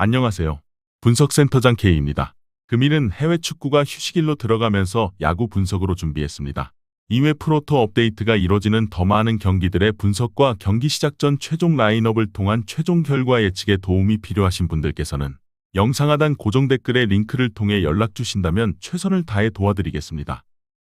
안녕하세요. 분석센터장 K입니다. 금일은 해외 축구가 휴식일로 들어가면서 야구 분석으로 준비했습니다. 이외 프로토 업데이트가 이뤄지는 더 많은 경기들의 분석과 경기 시작 전 최종 라인업을 통한 최종 결과 예측에 도움이 필요하신 분들께서는 영상 하단 고정 댓글의 링크를 통해 연락 주신다면 최선을 다해 도와드리겠습니다.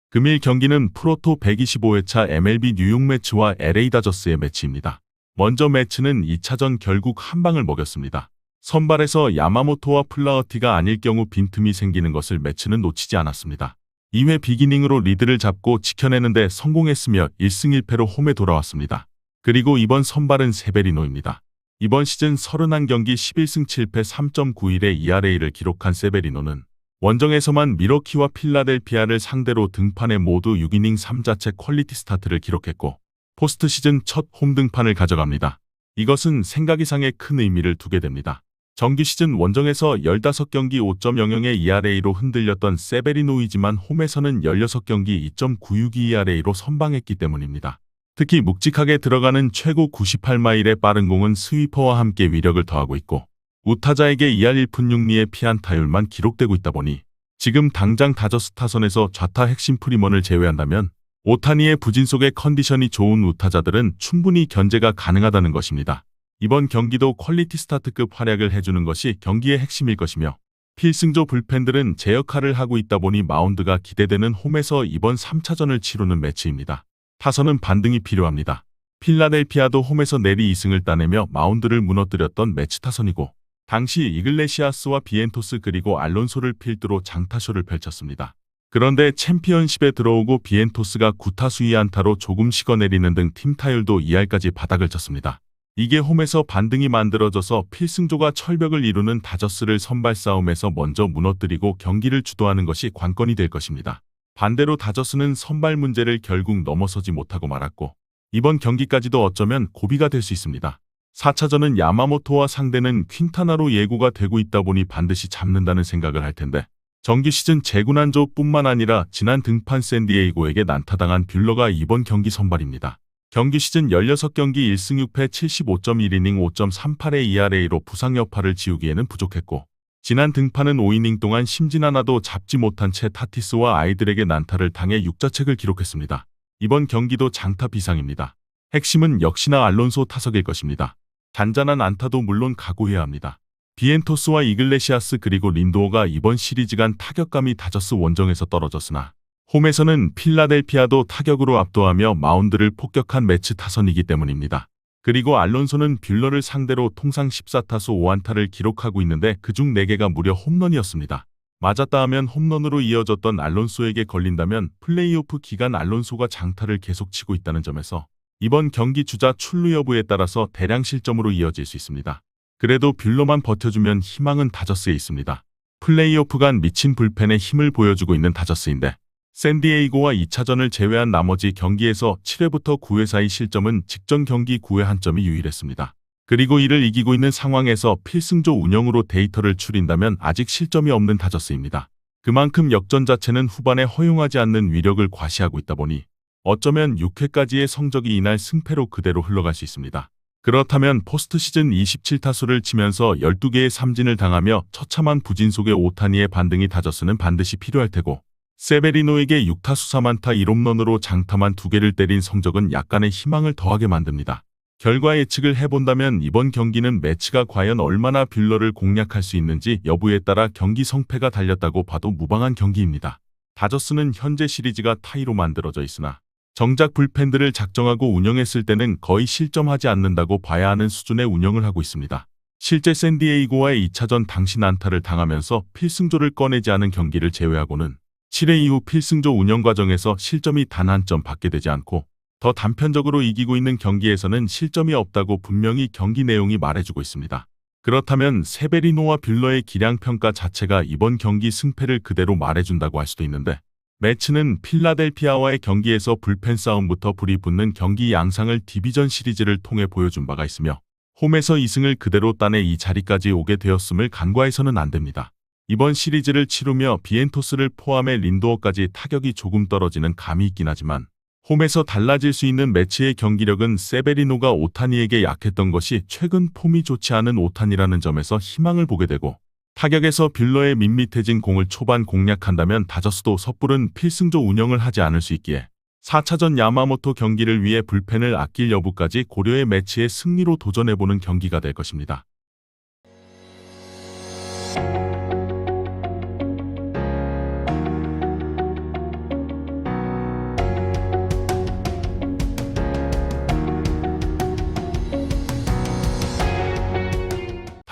금일 경기는 프로토 125회차 MLB 뉴욕 매치와 LA 다저스의 매치입니다. 먼저 매치는 2차전 결국 한 방을 먹였습니다. 선발에서 야마모토와 플라어티가 아닐 경우 빈틈이 생기는 것을 매치는 놓치지 않았습니다. 2회 비기닝으로 리드를 잡고 지켜내는데 성공했으며 1승 1패로 홈에 돌아왔습니다. 그리고 이번 선발은 세베리노입니다. 이번 시즌 31경기 11승 7패 3.91의 ERA를 기록한 세베리노는 원정에서만 미러키와 필라델피아를 상대로 등판에 모두 6이닝 3자체 퀄리티 스타트를 기록했고 포스트 시즌 첫 홈 등판을 가져갑니다. 이것은 생각 이상의 큰 의미를 두게 됩니다. 정규 시즌 원정에서 15경기 5.00의 ERA로 흔들렸던 세베리노이지만 홈에서는 16경기 2.962 ERA로 선방했기 때문입니다. 특히 묵직하게 들어가는 최고 98마일의 빠른 공은 스위퍼와 함께 위력을 더하고 있고 우타자에게 2할 1푼 6리의 피안타율만 기록되고 있다 보니 지금 당장 다저스 타선에서 좌타 핵심 프리먼을 제외한다면 오타니의 부진 속의 컨디션이 좋은 우타자들은 충분히 견제가 가능하다는 것입니다. 이번 경기도 퀄리티 스타트급 활약을 해주는 것이 경기의 핵심일 것이며 필승조 불펜들은 제 역할을 하고 있다 보니 마운드가 기대되는 홈에서 이번 3차전을 치르는 매치입니다. 타선은 반등이 필요합니다. 필라델피아도 홈에서 내리 2승을 따내며 마운드를 무너뜨렸던 매치 타선이고 당시 이글레시아스와 비엔토스 그리고 알론소를 필두로 장타쇼를 펼쳤습니다. 그런데 챔피언십에 들어오고 비엔토스가 9타수 2안타로 조금 식어내리는 등 팀 타율도 2할까지 바닥을 쳤습니다. 이게 홈에서 반등이 만들어져서 필승조가 철벽을 이루는 다저스를 선발 싸움에서 먼저 무너뜨리고 경기를 주도하는 것이 관건이 될 것입니다. 반대로 다저스는 선발 문제를 결국 넘어서지 못하고 말았고 이번 경기까지도 어쩌면 고비가 될 수 있습니다. 4차전은 야마모토와 상대는 퀸타나로 예고가 되고 있다 보니 반드시 잡는다는 생각을 할 텐데 정규 시즌 재군한조뿐만 아니라 지난 등판 샌디에이고에게 난타당한 뷰러가 이번 경기 선발입니다. 경기 시즌 16경기 1승 6패 75.1이닝 5.38의 ERA로 부상 여파를 지우기에는 부족했고 지난 등판은 5이닝 동안 심진 하나도 잡지 못한 채 타티스와 아이들에게 난타를 당해 6자책을 기록했습니다. 이번 경기도 장타 비상입니다. 핵심은 역시나 알론소 타석일 것입니다. 잔잔한 안타도 물론 각오해야 합니다. 비엔토스와 이글레시아스 그리고 린도어가 이번 시리즈 간 타격감이 다저스 원정에서 떨어졌으나 홈에서는 필라델피아도 타격으로 압도하며 마운드를 폭격한 매치 타선이기 때문입니다. 그리고 알론소는 뷰러를 상대로 통상 14타수 5안타를 기록하고 있는데 그중 4개가 무려 홈런이었습니다. 맞았다 하면 홈런으로 이어졌던 알론소에게 걸린다면 플레이오프 기간 알론소가 장타를 계속 치고 있다는 점에서 이번 경기 주자 출루 여부에 따라서 대량 실점으로 이어질 수 있습니다. 그래도 뷰러만 버텨주면 희망은 다저스에 있습니다. 플레이오프 간 미친 불펜에 힘을 보여주고 있는 다저스인데 샌디에이고와 2차전을 제외한 나머지 경기에서 7회부터 9회 사이 실점은 직전 경기 9회 한 점이 유일했습니다. 그리고 이를 이기고 있는 상황에서 필승조 운영으로 데이터를 추린다면 아직 실점이 없는 다저스입니다. 그만큼 역전 자체는 후반에 허용하지 않는 위력을 과시하고 있다 보니 어쩌면 6회까지의 성적이 이날 승패로 그대로 흘러갈 수 있습니다. 그렇다면 포스트 시즌 27타수를 치면서 12개의 삼진을 당하며 처참한 부진 속의 오타니의 반등이 다저스는 반드시 필요할 테고 세베리노에게 6타수 3안타 1홈런으로 장타만 2개를 때린 성적은 약간의 희망을 더하게 만듭니다. 결과 예측을 해본다면 이번 경기는 매치가 과연 얼마나 뷰러를 공략할 수 있는지 여부에 따라 경기 성패가 달렸다고 봐도 무방한 경기입니다. 다저스는 현재 시리즈가 타이로 만들어져 있으나 정작 불펜들을 작정하고 운영했을 때는 거의 실점하지 않는다고 봐야 하는 수준의 운영을 하고 있습니다. 실제 샌디에이고와의 2차전 당시 난타를 당하면서 필승조를 꺼내지 않은 경기를 제외하고는 7회 이후 필승조 운영 과정에서 실점이 단 한 점 받게 되지 않고 더 단편적으로 이기고 있는 경기에서는 실점이 없다고 분명히 경기 내용이 말해주고 있습니다. 그렇다면 세베리노와 뷰러의 기량 평가 자체가 이번 경기 승패를 그대로 말해준다고 할 수도 있는데 매치는 필라델피아와의 경기에서 불펜 싸움부터 불이 붙는 경기 양상을 디비전 시리즈를 통해 보여준 바가 있으며 홈에서 2승을 그대로 따내 이 자리까지 오게 되었음을 간과해서는 안 됩니다. 이번 시리즈를 치르며 비엔토스를 포함해 린도어까지 타격이 조금 떨어지는 감이 있긴 하지만 홈에서 달라질 수 있는 매치의 경기력은 세베리노가 오타니에게 약했던 것이 최근 폼이 좋지 않은 오타니라는 점에서 희망을 보게 되고 타격에서 뷰러의 밋밋해진 공을 초반 공략한다면 다저스도 섣부른 필승조 운영을 하지 않을 수 있기에 4차전 야마모토 경기를 위해 불펜을 아낄 여부까지 고려의 매치의 승리로 도전해보는 경기가 될 것입니다.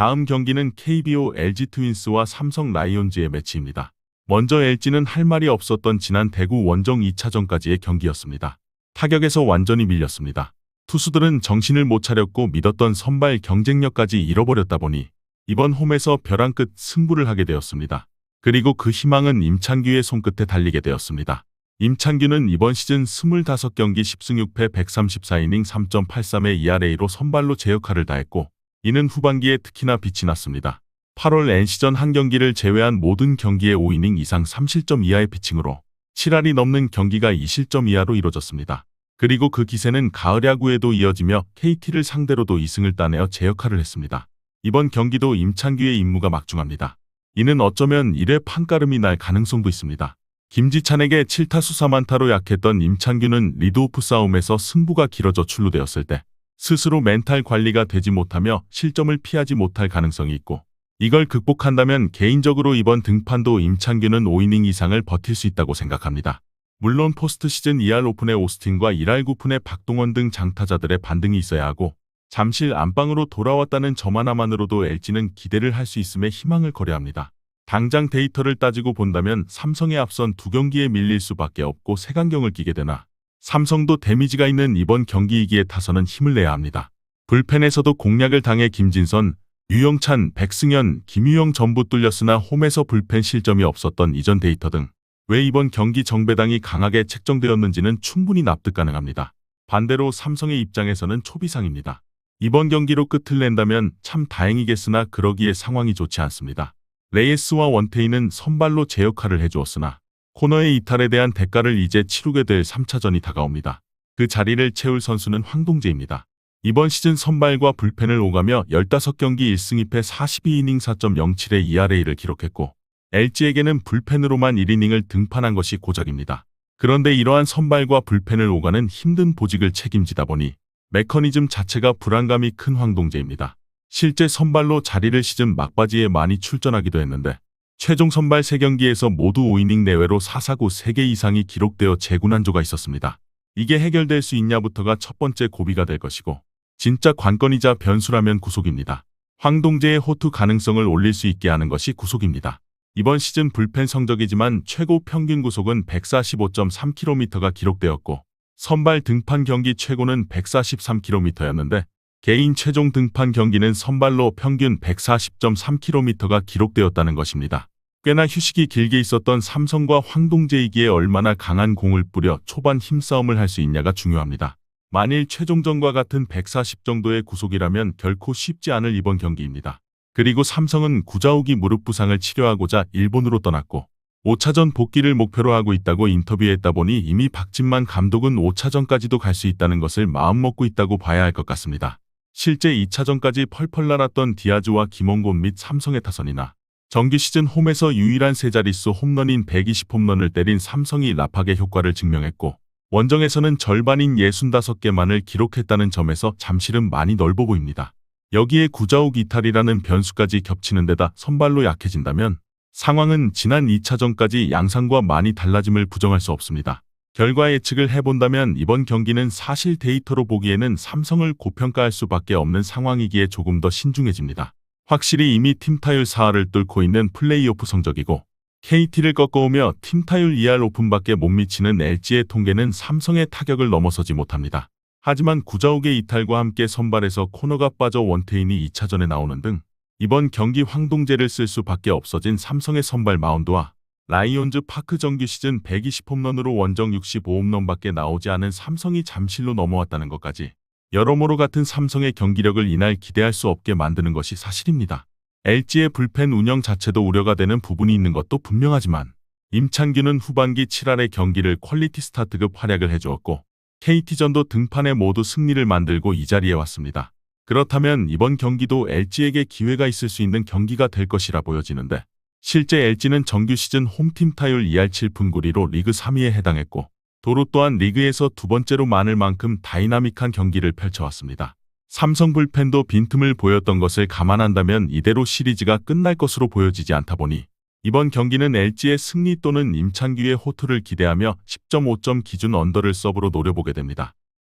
다음 경기는 KBO LG 트윈스와 삼성 라이온즈의 매치입니다. 먼저 LG는 할 말이 없었던 지난 대구 원정 2차전까지의 경기였습니다. 타격에서 완전히 밀렸습니다. 투수들은 정신을 못 차렸고 믿었던 선발 경쟁력까지 잃어버렸다 보니 이번 홈에서 벼랑 끝 승부를 하게 되었습니다. 그리고 그 희망은 임창규의 손끝에 달리게 되었습니다. 임창규는 이번 시즌 25경기 10승 6패 134이닝 3.83의 ERA로 선발로 제 역할을 다했고 이는 후반기에 특히나 빛이 났습니다. 8월 NC전 한 경기를 제외한 모든 경기에 5이닝 이상 3실점 이하의 피칭으로 7할이 넘는 경기가 2실점 이하로 이뤄졌습니다. 그리고 그 기세는 가을 야구에도 이어지며 KT를 상대로도 2승을 따내어 제 역할을 했습니다. 이번 경기도 임창규의 임무가 막중합니다. 이는 어쩌면 1회 판가름이 날 가능성도 있습니다. 김지찬에게 7타수 4만타로 약했던 임창규는 리드오프 싸움에서 승부가 길어져 출루되었을 때 스스로 멘탈 관리가 되지 못하며 실점을 피하지 못할 가능성이 있고 이걸 극복한다면 개인적으로 이번 등판도 임창규는 5이닝 이상을 버틸 수 있다고 생각합니다. 물론 포스트 시즌 2할 오픈의 오스틴과 1할 9푼의 박동원 등 장타자들의 반등이 있어야 하고 잠실 안방으로 돌아왔다는 점 하나만으로도 LG는 기대를 할 수 있음에 희망을 거려합니다. 당장 데이터를 따지고 본다면 삼성에 앞선 두 경기에 밀릴 수밖에 없고 색안경을 끼게 되나 삼성도 데미지가 있는 이번 경기이기에 타서는 힘을 내야 합니다. 불펜에서도 공략을 당해 김진선, 유영찬, 백승현, 김유영 전부 뚫렸으나 홈에서 불펜 실점이 없었던 이전 데이터 등 왜 이번 경기 정배당이 강하게 책정되었는지는 충분히 납득 가능합니다. 반대로 삼성의 입장에서는 초비상입니다. 이번 경기로 끝을 낸다면 참 다행이겠으나 그러기에 상황이 좋지 않습니다. 레이스와 원태인은 선발로 제 역할을 해주었으나 코너의 이탈에 대한 대가를 이제 치르게 될 3차전이 다가옵니다. 그 자리를 채울 선수는 황동재입니다. 이번 시즌 선발과 불펜을 오가며 15경기 1승 2패 42이닝 4.07의 ERA를 기록했고 LG에게는 불펜으로만 1이닝을 등판한 것이 고작입니다. 그런데 이러한 선발과 불펜을 오가는 힘든 보직을 책임지다 보니 메커니즘 자체가 불안감이 큰 황동재입니다. 실제 선발로 자리를 싣은 막바지에 많이 출전하기도 했는데 최종 선발 3경기에서 모두 5이닝 내외로 4사구 3개 이상이 기록되어 재군한조가 있었습니다. 이게 해결될 수 있냐부터가 첫 번째 고비가 될 것이고 진짜 관건이자 변수라면 구속입니다. 황동재의 호투 가능성을 올릴 수 있게 하는 것이 구속입니다. 이번 시즌 불펜 성적이지만 최고 평균 구속은 145.3km가 기록되었고 선발 등판 경기 최고는 143km였는데 개인 최종 등판 경기는 선발로 평균 140.3km가 기록되었다는 것입니다. 꽤나 휴식이 길게 있었던 삼성과 황동재이기에 얼마나 강한 공을 뿌려 초반 힘싸움을 할 수 있냐가 중요합니다. 만일 최종전과 같은 140 정도의 구속이라면 결코 쉽지 않을 이번 경기입니다. 그리고 삼성은 구자욱이 무릎 부상을 치료하고자 일본으로 떠났고 5차전 복귀를 목표로 하고 있다고 인터뷰했다 보니 이미 박진만 감독은 5차전까지도 갈 수 있다는 것을 마음먹고 있다고 봐야 할 것 같습니다. 실제 2차전까지 펄펄 날았던 디아즈와 김원곤 및 삼성의 타선이나 정규 시즌 홈에서 유일한 세 자릿수 홈런인 120홈런을 때린 삼성이 라팍의 효과를 증명했고 원정에서는 절반인 65개만을 기록했다는 점에서 잠실은 많이 넓어 보입니다. 여기에 구자욱 이탈이라는 변수까지 겹치는 데다 선발로 약해진다면 상황은 지난 2차전까지 양상과 많이 달라짐을 부정할 수 없습니다. 결과 예측을 해본다면 이번 경기는 사실 데이터로 보기에는 삼성을 고평가할 수밖에 없는 상황이기에 조금 더 신중해집니다. 확실히 이미 팀 타율 4할을 뚫고 있는 플레이오프 성적이고 KT를 꺾어오며 팀 타율 2할 오픈밖에 못 미치는 LG의 통계는 삼성의 타격을 넘어서지 못합니다. 하지만 구자욱의 이탈과 함께 선발에서 코너가 빠져 원태인이 2차전에 나오는 등 이번 경기 황동재를 쓸 수밖에 없어진 삼성의 선발 마운드와 라이온즈 파크 정규 시즌 120홈런으로 원정 65홈런밖에 나오지 않은 삼성이 잠실로 넘어왔다는 것까지 여러모로 같은 삼성의 경기력을 이날 기대할 수 없게 만드는 것이 사실입니다. LG의 불펜 운영 자체도 우려가 되는 부분이 있는 것도 분명하지만 임창규는 후반기 7할의 경기를 퀄리티 스타트급 활약을 해주었고 KT전도 등판에 모두 승리를 만들고 이 자리에 왔습니다. 그렇다면 이번 경기도 LG에게 기회가 있을 수 있는 경기가 될 것이라 보여지는데 실제 LG는 정규 시즌 홈팀 타율 2할 7푼 9리로 리그 3위에 해당했고 도루 또한 리그에서 두 번째로 많을 만큼 다이나믹한 경기를 펼쳐왔습니다. 삼성 불펜도 빈틈을 보였던 것을 감안한다면 이대로 시리즈가 끝날 것으로 보여지지 않다 보니 이번 경기는 LG의 승리 또는 임창규의 호투를 기대하며 10.5점 기준 언더를 서브로 노려보게 됩니다.